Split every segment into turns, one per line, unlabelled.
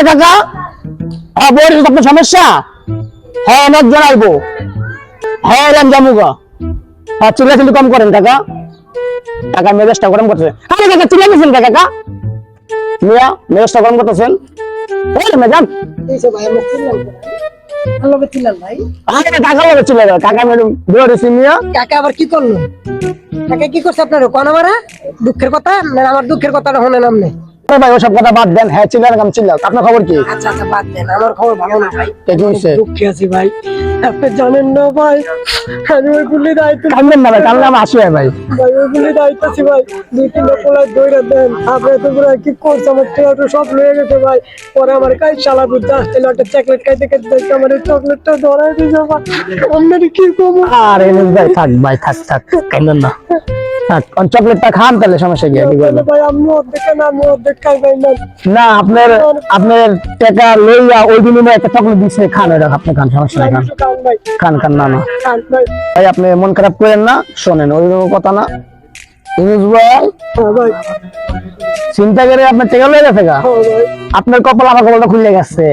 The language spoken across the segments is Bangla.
হয়েছে কাকা হ্যাঁ বই আপনার সমস্যা? হ্যাঁ অনেক জানাইবো হ্যাঁ এলাম জামুগা। হ্যাঁ চিল্লা চিল্লি কম করেন, কাকা। কাকা, মেজাজটা গরম করতেছে। আরে কাকা, চিল্লা গেছেন কাকা? মিয়া, মেজাজটা গরম করতেছেন? কাকা ম্যাডাম
আমার? দুঃখের কথা? শোনেন আপনি?
ভাই ওসব কথা বাদ দেন। হ্যাঁ কাম আপনার খবর কি?
আচ্ছা আচ্ছা বাদ দেন। আমার খবর ভালো না ভাই।
কে কি হয়েছে?
দুঃখে আছি ভাই। আপনি জানেন না ভাই আমি ওই গুলি দায়িত্ব
কান্দেন না ভাই কান্না আমার আসবে ভাই।
ভাই ওই গুলি দায়িত্ব আছি ভাই। দুই তিনটা পোলা দৌড়া দেন। আপনি তো পুরো কি করছে? আমার টেয়াটো সব লয়ে গেছে ভাই। পরে আমার কাই শালা বুঝতে আসছিল একটা চকলেট খাইতে খাইতে দেখতে আমার চকলেটটা ধরাই দিয়েছে ভাই। আপনার কি কমো
আরে ভাই থাক ভাই থাক থাক। কান্দেন না। চকলেটটা খান তাহলে সমস্যা কি?
না
আপনার আপনার টাকা লইয়া ওই বিনিময়ে একটা চকলেট দিচ্ছে খান ওটা আপনি খান সমস্যা নাই খান।
খান
খান না না।
ভাই
আপনি মন খারাপ করেন না শোনেন ওই কথা না।
হ্যাঁ
চিন্তা করে আপনার টাকা লয়ে গেছে গা।
হ্যাঁ
আপনার কপাল আমার কপালটা খুলে গেছে।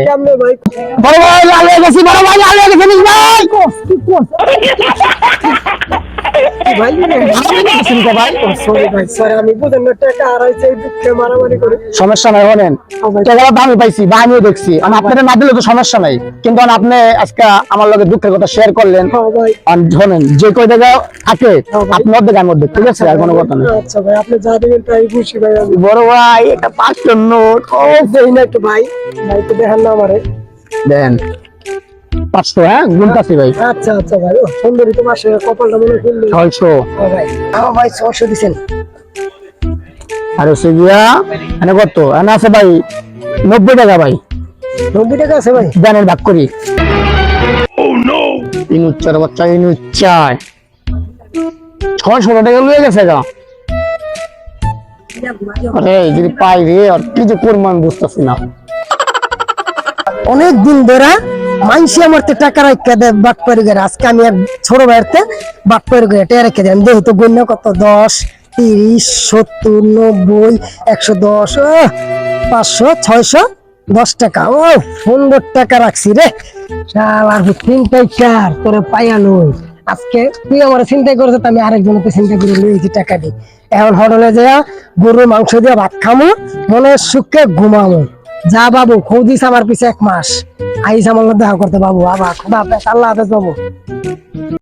বড় ভাই লাল হয়ে গেছি বড় ভাই লাল হয়ে গেছে ভাই।
ভাই আমি বুঝেন না টাকা হারাইছে এই দুঃখে মারামারি করে
সমস্যা নাই শোনেন
হ্যাঁ
টাকাটা তো পাইছি বা আমিও দেখছি আমি আপনাদের না দিলে তো সমস্যা নাই কিন্তু আপনি আজকে আমার লগে দুঃখের কথা শেয়ার করলেন
হ্যাঁ
আর শোনেন যে কয় টাকা থাকে আপনি অর্ধেক আমি অর্ধেক ঠিক আছে আর কোনো কথা নেই
আচ্ছা ভাই আপনি যা দিবেন তাই খুশি ভাই
বড় ভাই এটা পাঁচশো নোট ও
দেই না একটু ভাই ভাই তো দেখেন না আমারে
দেন পাঁচশো হ্যাঁ? গুনতাছি ভাই।
আচ্ছা আচ্ছা ভাই। সুন্দরী তো মাসে কপালটা মনে
ছয়শো।
ভাই ভাই ছশো দিছেন।
আর হচ্ছে গিয়া এনে কত? এনে আছে ভাই নব্বই টাকা ভাই।
নব্বই টাকা আছে ভাই?
জানের ভাগ করি। ইনুচ্চার বাচ্চা ইনুচ্চার ছয়শো টাকা লয়ে গেছে গা। আরে যদি পাই রে আর কি যে করব আমি বুঝতেছি না।
অনেক দিন ধরে মাইসি আমার তো টাকা রাখতে দেয় বাট করে। গেলে আজকে আমি এক ছোট ভাইয়েরতে বাট করে গেলে টাকা রেখে দিলাম। দেখি তো গণ্য কত? দশ, তিরিশ, সত্তর, নব্বই, একশো দশ পাঁচশো, ছয়শো দশ টাকা। ও, সুন্দর টাকা রাখছি রে। আর চিন্তাই চার তোরে পাইয়া নই আজকে তুই আমার চিন্তাই করেছে আমি আরেকজনকে চিন্তা করে লইছি টাকা দিই এখন হোটেলে যা গরুর মাংস দিয়ে ভাত খামো মনে সুখে ঘুমামো। যা বাবু খৌদিস আমার পিছে এক মাস। আইস আমার দেখা করতে বাবু আবার খুদা আল্লাহ হাফেজ বাবু।